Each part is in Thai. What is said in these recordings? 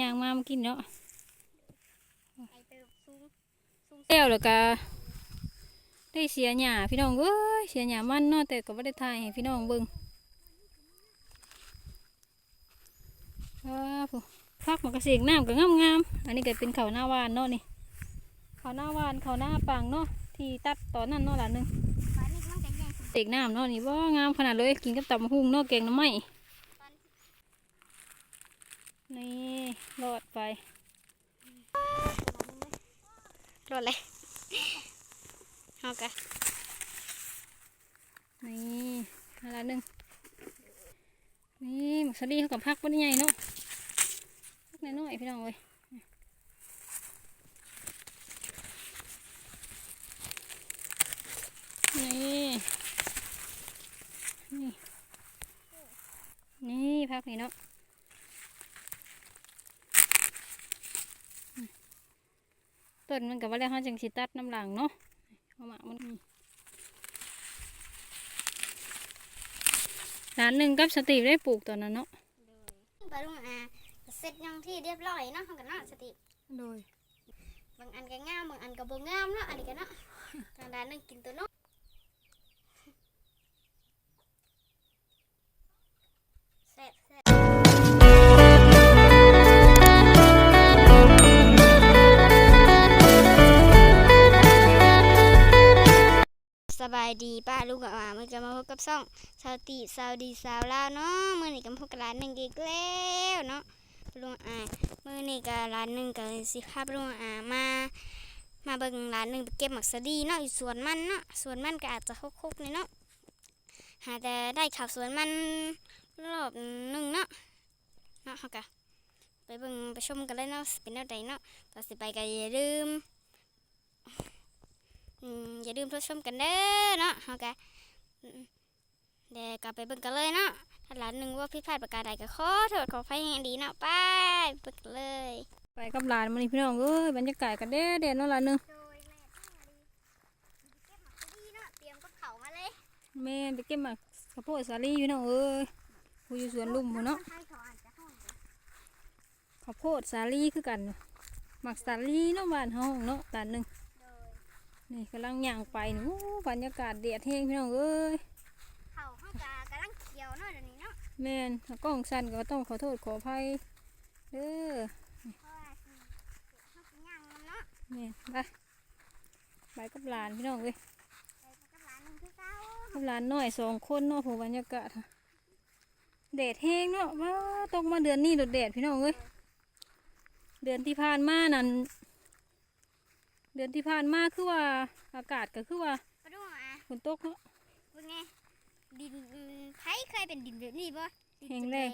ยางมามากินเนาะเล้วแล้วก็ได้เสียหญ้าพี่น้องเอ้ยเสียหญ้ามันเนาะแต่ก็บ่ได้ถ่ายให้พี่น้องเบิ่งว้าวผู้พักมันก็เสียงน้ำก็งามๆอันนี้ก็เป็นเขาหน้าวานเนาะนี่เขาหน้าวานเขาหน้าปังเนาะที่ตัดตอนนั้นเนาะหล่ะหนึงตอนนี้มันจะแย่งเด็กน้ำเนาะนี่ว่างามขนาดเลยกินกับตับมะฮุ่งเนาะแกงน้ำไม้ตอนนี่ รอดไปรถเลยเอากะนี่อะไรหนึ่งนี่หมักสลีเขากับพักบนใหญ่เนาะพักน้อยๆพี่น้องเลยนี่นี่นี่พักนี่เนาะอืม ต้นมันกับว่าแล้วเขาจังสิตัดน้ำหลังเนาะเอามามันร้านหนึ่งกับสตีฟได้ปลูกตอนนั้นเนาะไปลุงอาเสร็จยังที่เรียบร้อยเนาะเขากันเนาะสติโดยบางอันก็งามบางอันก็บ่งามเนาะอันนี้ก็เนาะทางด้านนึงกินตัวเนาะ กับซ่องสาวตีสาวดีสาวลาวเนาะมื่อนี้กับพวกร้านหนึ่งอีกแล้วเนาะลุงอามื่อนี้กับร้านหนึ่งกับสิภาพลุงอามา มาเบิ่งร้านหนึ่งไปเก็บหมักสดีเนาะอยู่สวนมันเนาะสวนมันก็อาจจะคุกๆนี่เนาะหาแต่ได้ข่าวสวนมันรอบหนึ่งเนาะเนาะเขากะไปเบิ่งไปชมกันเลยเนาะเป็นแนวใดเนาะต่อสิไปก็อย่าลืมอย่าลืมรับชมกันเด้อเนาะเขากะ เดี๋ยวกลับไปเบิ่งกันเลยเนาะถ้าร้านหนึ่งว่าผิดพลาดประการใดก็ขอโทษขออภัยอย่างดีเนาะไปเบิ่งกันเลย ไปกับหลานมันนี่พี่น้องเอ้ยบรรยากาศกันเด้เด่นเนาะร้านหนึ่งโดยแม่ทั้งมาดีเก็บหมักดีเนาะเตรียมกับเขามาเลยแม่ไปเก็บหมากข้าวโพดสาลี่พี่น้องเอ้ยผู้อยู่สวนลุมพุ่นเนาะให้เขาอาจจะห้องข้าวโพดสาลี่คือกันหมักสาลี่เนาะบ้านเฮาเนาะร้านหนึ่งโดยนี่กำลังย่างไปนี่โอ้บรรยากาศเดียดแห้งพี่น้องเอ้ย แม่นถ้ากล้องสั้นก็ต้องขอโทษขออภัยเด้อเพราะว่าสิเขาสิย่างมันเนาะแม่นไปไปกับหลานพี่น้องเอ้ยไปกับหลานหนึงคือเก่ากับหลานน้อยสองคนเนาะผู้บรรยากาศค่ะแดดแห้งเนาะว้าตกมาเดือนนี้โดดแดดพี่น้องเอ้ยเดือนที่ผ่านมานั่นเดือนที่ผ่านมาคือว่าอากาศก็คือว่ามาดูอะฝนตกเนาะเป็นไง ดินไผเคยเป็นดินแบบนี้บ่ดินแห้งแล้แดง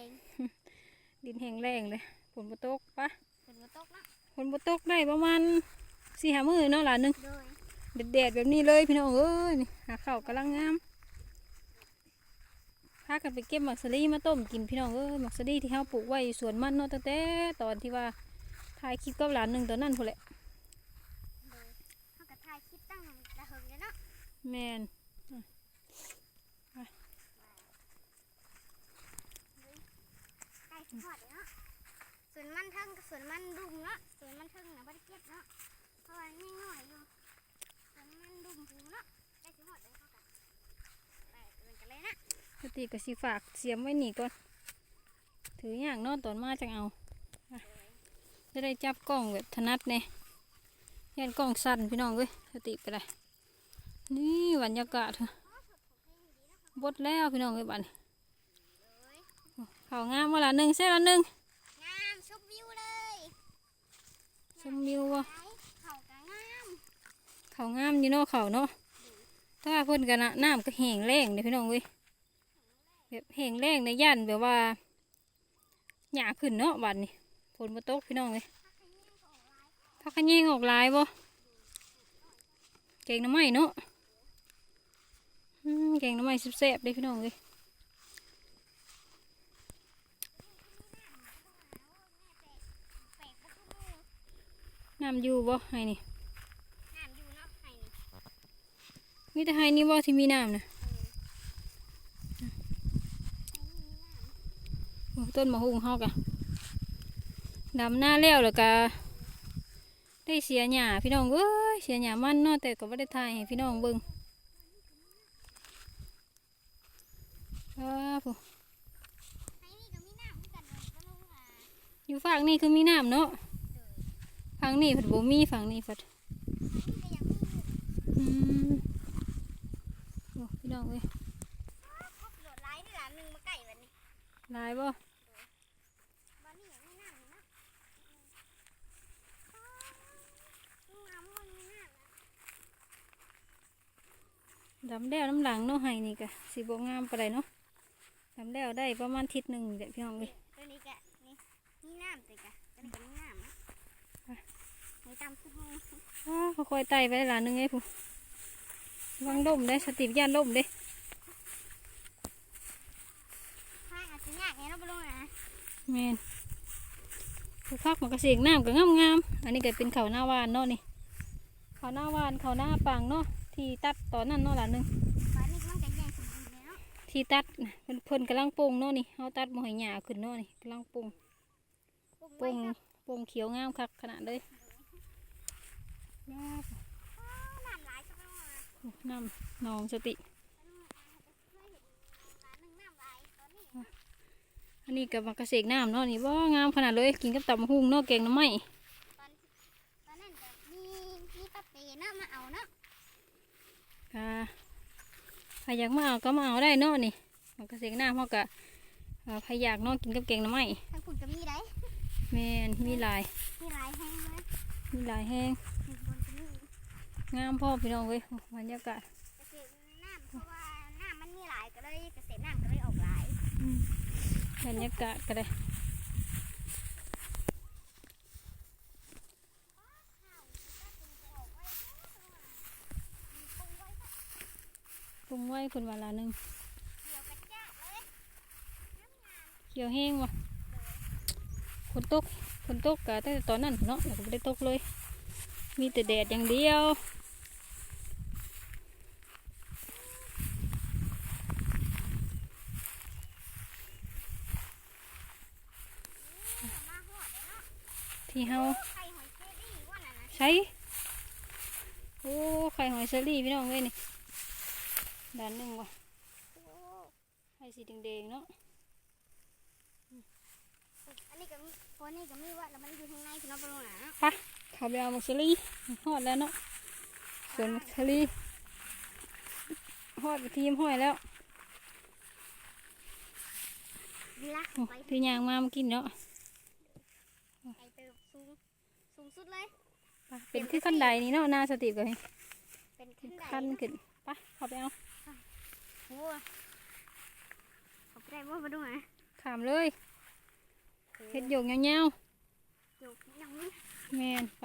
ดินแห้งแรงเลยฝนบ่ตกปะฝนบ่ตกเนาะฝนบ่ตกได้ประมาณสี่ห้ามื้อเนาะหลานหนึงโดยแดดๆแบบนี้เลยพี่น้องเอ้ยนี่หาข้าวกำลังงามพากันไปเก็บหมักสลีมาต้มกินพี่น้องเอ้ยหมักสลีที่เฮาปลูกไว้อยู่สวนมันเนาะตั้งแต่ตอนที่ว่าถ่ายคลิปกับหลานหนึ่งตอนนั้นพุ่นแหละ โดยเขาก็ถ่ายคลิปตั้งแต่เฮิงเลยเนาะแมน ใกล้สิฮอดแล้วเนาะสวน มันเทิงกับสวนมันดุมเนาะสวนมันเทิงน่ะบ่ได้เก็บเนาะเพราะว่ายังน้อยอยู่สวนมันดุมพูเนาะใกล้สิฮอดแล้วเขาก็ไปเบิ่งกันเลยนะปกติก็สิฝากเสียมไว้นี่ก่อนถืออย่างเนอนตอนมาจังเอาอะจะได้จับกล้องแบบถนัดเนี่ยยันกล้องสั้นพี่น้องเอ้ยสติก็ได้นี่บรรยากาศค่ะบดแล้วพี่น้องเอ้ยบัดนี้เขาวงามว่าละหนึ่งเส้นละหนึ่ง งามชมวิวเลย ชมวิวว่ะไปเขาก็งามเขาวงามอยู่เนาะเขาเนาะถ้าเพิ่นกันนะน้ำก็แห้งแรงเลยพี่น้องเว้ยแบบแห้งแรงในย่านแบบว่าหยาขึ้นเนาะบัดนี้ฝนมาตกพี่น้องเว้ยพักขะแยงออกหลายบ่เก่งน้ำไม้เนาะอืมเก่งน้ำไม้แซ่บๆเลยพี่น้องเว้ยำอยู่บ่ให้นี่งามอยู่เนาะไห้นี่มีแต่ให้นี่บ่ที่มีน้ำนะโอ้ต้นมะฮุงเฮากะดำหน้าแล้วแล้วก็ได้เสียหญ้าพี่น้องเอ้ยเสียหญ้ามันเนาะแต่ก็ไม่ได้ถ่ายให้พี่น้องเบิ่งอ้าวผู้ไอ้นี่ก็มีน้ำคือกันเลยป้าลุงอะอยู่ฝั่งนี้คือมีน้ำเนาะ ฝั่งนี้ผัดบ่มีฝั่งนี้ผัดไอ้นี่ก็ยังมีอยู่อืมโอ้พี่น้องเอ้ยพบโหลดไลน์นี่หลานหนึ่งมาไก่วันนี้ลายบ่วันนี้ยังมีน้ำอยู่นะลุงงามวันมีน้ำนะดำแล้วน้ำหลังเนาะให้นี่ก็สิบ่งามปานใดเนาะดำแล้วได้ประมาณทิศหนึ่งเด็ดพี่น้องเอ้ยตัวนี้ก็นี่มีน้ำตัวกะตัวนี้ก็มีน้ำนะมี ตามทุกมืออ้าวค่อยๆไต่ไปหลานหนึงไอ้ผู้ระวังล่มได้สติปย่านล่มเด้ข้างอาจจะยากไงเนาะป้าลุงอะแม่นผู้พักมันก็เสียงน้ำก็งามงามๆอันนี้ก็เป็นเขาวหน้าวานเนาะนี่เขาวหน้าวานเขาวหน้าปังเนาะที่ตัดตอนนั้นเนาะหลานหนึงตอนนี้มันจะแย่งสมบูรณ์เลยเนาะที่ตัดน่ะเพิ่นเพิ่นกำลังปรุงเนาะนี่เฮาตัดบ่ให้หญ้าขึ้นเนาะนี่กำลังปรุงปุ่มปรุไว้งครับปรุงเขียวงามคักขนาดเลยงาม อ้าวน้ำหลา ยครับป้าลุงอะโอ้น้ำหนองสติป้าลุงอะเคยเห็นหลานหนึ่งน้ำหลายตอนนี้อันนี้ก็มักกระเสกน้ำเนาะนี่บ่งามขนาดเลยกินกับตำบักหุ่งเนาะแกงหน้ำไม้ตอนตอนนั้นก็มีมีป้าเปเนาะมาเอาเนาะก็ใครอยากมาเอาก็มาเอาได้เนาะนี่มักกระเสกน้ำเฮาก็เอ่อใครอยากเนาะกินกับแกงหน้ำไม้ทางคุณก็มีได้แม่นมีหลายมีหลายแห้งเลยมีหลายแห้งมีบนก็มี งามพ่อพี่น้องเว้ยโอ้บรรยากาศเกษตรน้ำเพราะว่าน้ำมันมีหลายก็เลยเกษตรน้ำก็เลยออกหลายอืมบรรยากาศก็ได้ปรุงไว้คนวันละหนึ่งเกี่ยวกระจ้าเลยเขียวแห้งวะฝนตกฝนตกกะตั้งแต่ตอนนั้นเนาะแล้วก็ไม่ได้ตกเลย มีแต่แดดอย่างเดียว มาหอดเลยเนาะ ที่เฮาไข่หอยเชอรี่ว่าน่ะนะใช้โอ้ไข่หอยเชอรี่พี่น้องเว้ยนี่ด้านหนึ่งวะโอ้ไข่สีแดงๆเนาะอันนี้ก็มีตัวนี้ก็มีว่าแล้วมันอยู่ข้างในคือน้องปลาโลนะเนาะไปเขาไปเอามักเชอรี่ฮอดแล้วเนาะสวนมักเชอรี่ฮอดไปทีมห้อยแล้วดีละโอ้ไปที่ยางมาเมื่อกินเนาะไปไปสูง สูงสุดเลยไปเป็นคือขั้นใดนี่เนาะหน้าสติก่อนเป็นขึ้นได้ขั้นขึ้นไปเขาไปเอาโอ้เขาไปได้ว่ามาดูนะขามเลยเห็ดหยกเงาโยกยังนี้ๆแมนไป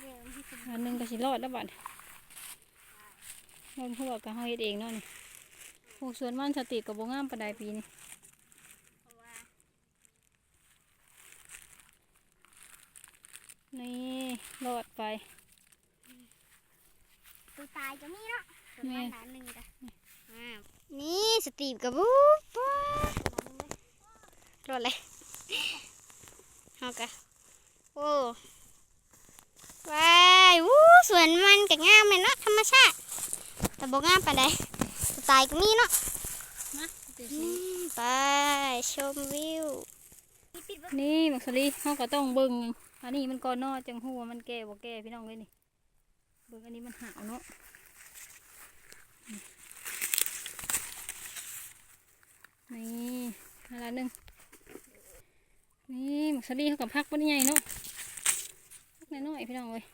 เดี๋ยวที่สุดอันหนึงก็สิรอดแล้วบัดเบิ่งหัวก็เฮาเฮ็ดเองเนาะนี่โอ้สวนมันสติกับบ่งามปานใดปีนี้ เพราะว่า นี่รอดไป ตัวตายก็มีเนาะส่วนแม่มันหลานหนึ่งจ้ะอ่านี่สตีฟกับบุ๊บรถเลยเอากะโอ้ว้ายวู้สวนมันก็งามเลยเนาะธรรมชาติแต่บ่งามปานใดตัวตายก็มีเนาะมาอืมไปชมวิว นี่มักสลีเขาก็ต้องเบิ้งอันนี้มันก่อนนอจังหัวมันแก่บ่แก่พี่น้องเลยนี่เบิ้งอันนี้มันหาวเนาะนี่อันละหนึงนี่มักสลีเขากับพักบ่ได้ใหญ่เนาะพักน้อยๆพี่น้องเลย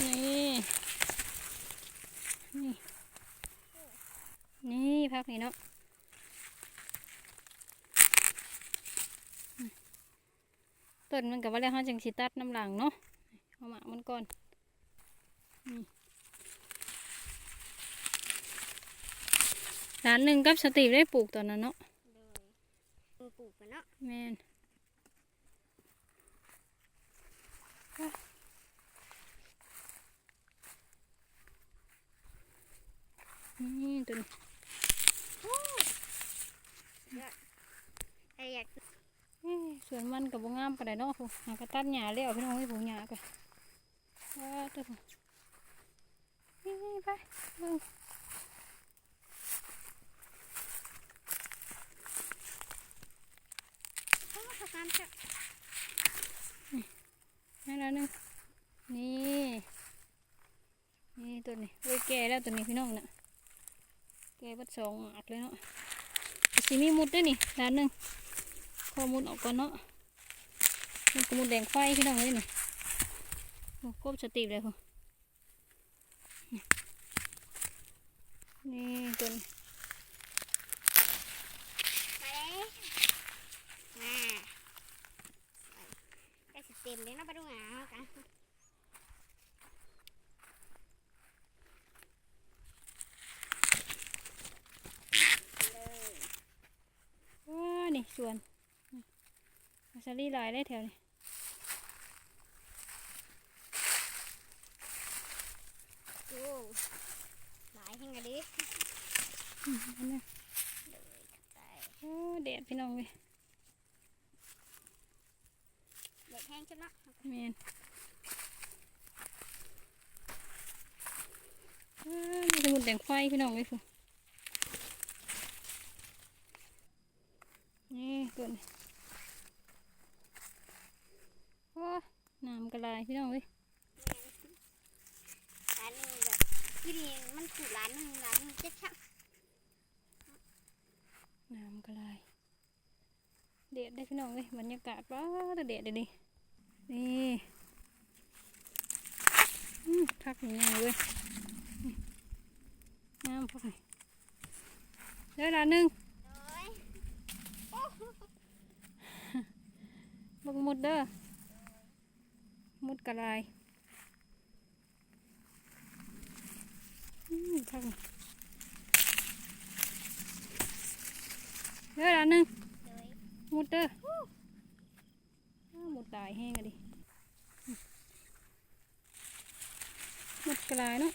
นี่นี่ นี่พั กนี่เนาะอืมต้นมันกับว่าแล้วเขาจังสิตัดน้ำหลังเนาะเอาหมากมันก่อนนี่ร้านหนึ่งกับสตีฟได้ปลูกตอนนั้นเนาะปลูกมันเนาะแมนนี่ตัวนี้ ใครอยาก เอ้ยสวน มันกับบงามปานใดเนาะผู้หากระตัดหญ้าแล้วพี่น้องให้ผู้หญ้ากันว้าตัวผู้นี่ไปเบิ่งโอ้ขอบคุณค่ะนั่นละหนึงนี่นี่ตัวนี้ไว้แก่แล้วตัวนี้พี่น้องน่ะแก่บัดสองหมากเลยเนาะสีมีมุดด้วยนี่ด้านหนึ่งพอมุดออกก่อนเนาะ มันก็มุดแดงไฟพี่น้องเลยนี่โอ้ควบสติเลยพอนี่ตัวนี้มาเลยมาเต็มเลยนะปลาดุงอะกัน ว้านี่สวน มาซาลี่ลายได้แถวนี้โอ้หลายแห่งอะดิอืมอันนี้ใส่โอ้แดดพี่น้องเลยเด็กแห้งใช่ไหมแมนว้ามันจะมุดแดงไฟพี่น้องเลยฟูนี่ตัวนี้ โอ้น้ำกระลายพี่น้องเลยร้านหนึ่งแบบที่นี่มันถูกร้านหนึ่งร้านหนึ่งเจ็ดชักน้ำกระลายเด็ดได้พี่น้องเลยบรรยากาศว้าแต่เด็ดเลยดินี่อืมทักอย่างนี้เว้ยนี่น้ำพวกนี้เดี๋ยวละหนึ่งโอ้ยโอ้บักมุดเด้อ มุดกระลายอืมทักเดี๋ยวละหนึ่งมุดเด้ออ้าวมุดตายแห้งอะดิมุดกระลายเนาะ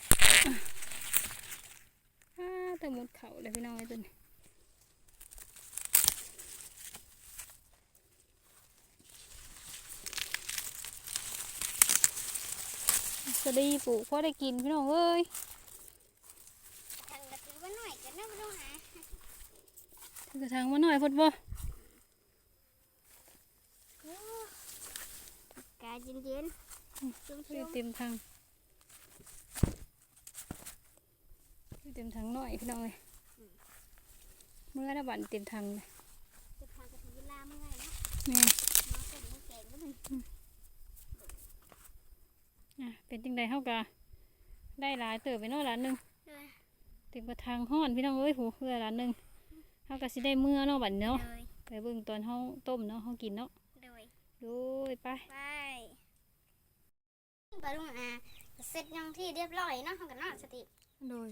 อ้าแต่มุดเข่าเลยพี่น้องไอ้ตัวนี้ สวัสดีปู่พ่อได้กินพี่น้องเอ้ยทางกระตือว่าหน่อยกันนะปลาดุงอะถึงกระทางมาหน่อยพดบ่กาเย็นๆชุ่มไปเต็มทางเต็มทางหน่อยพี่น้องเลยเมื่อระบาดเต็มทางเลยๆจะพางกระถือเวลาเมื่อไงนะแม่มาเป็นมาแกงก็เป็น อะเป็นจังใดเฮากะได้หลายเติบไปเนาะหลานหนึงเลยเต็มกระทางห้อนพี่น้องเอ้ยหูเพื่อหลานหนึงเฮากะสิได้เมื่อเนาะบัดนี้เนาะเลยไปเบิ่งตอนเฮาต้มเนาะเฮากินเนาะเลยโดูไปไปปลาดุงอะเสร็จยังที่เรียบร้อยเนาะทางกันเนาะสติ โดย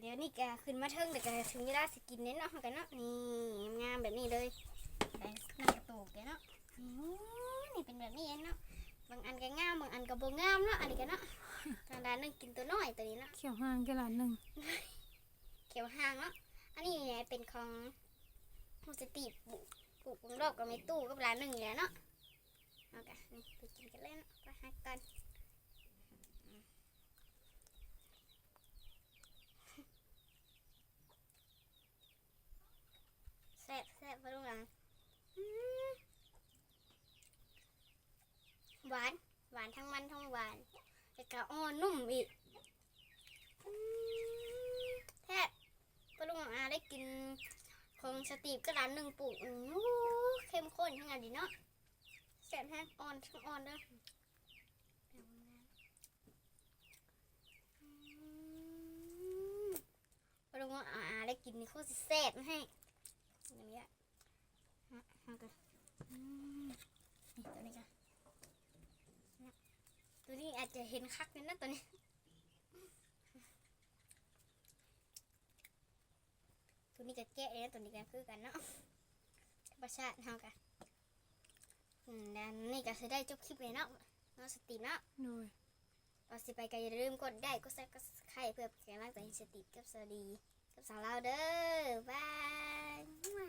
เดี๋ยวนี่แกขึ้นมาเทิงเดี๋ยวแกถึงเวลาสกินเน้นเนาะทางกันเนาะนี่งามๆแบบนี้เลยแต่นั่นกระตุกแกเนาะนี่นี่เป็นแบบนี้เองเนาะบาง อันก็งามบางอันก็บ่งามเนาะอันนี้กันเนาะทางด้านหนึงกินตัวน้อยตัวนี้เนาะเขียวห่างกันหลานหนึงเขียวห่างเนาะอันนี้เป็นของโฮสตีปลูกปลูกบนรอบกับในตู้กับร้านหนึ่งอยู่แล้วเนาะเอากันนี่ไปกินกันเลยเนาะไปหักกันแซ่บแซ่บไปลุงหลังอื้อ หวาน หวานทั้งมันทั้งหวานแต่ก็อ่อนนุ่มอีกแท้ไปลุงอาได้กินของสตีฟก็ร้านหนึ่งปลูกอื้อเข้มข้นทั้งนั้นดีเนาะแซ่บแห้งอ่อนทั้งอ่อนเด้อไปลุงอาได้กินนี่โคตรแซ่บให้อย่างเงี้ยฮะฮะกันอืมนี่ตัวนี้กันนะตัวนี้ อาจจะเห็นคักนิดนะตัวนี้ตัวนี้ก็แกะเลยนะตัวนี้ก็คือกันเนาะประชาติเฮากันอืมแล้วนี่ก็จะได้จบคลิปเลยเนาะเนาะสติเนาะโดยเราสิไปก็อย่าลืมกดได้กดซับกดไข่เพื่อเป็นกำลังใจให้สติกับสวัสดีกับสาวลาวเด้อ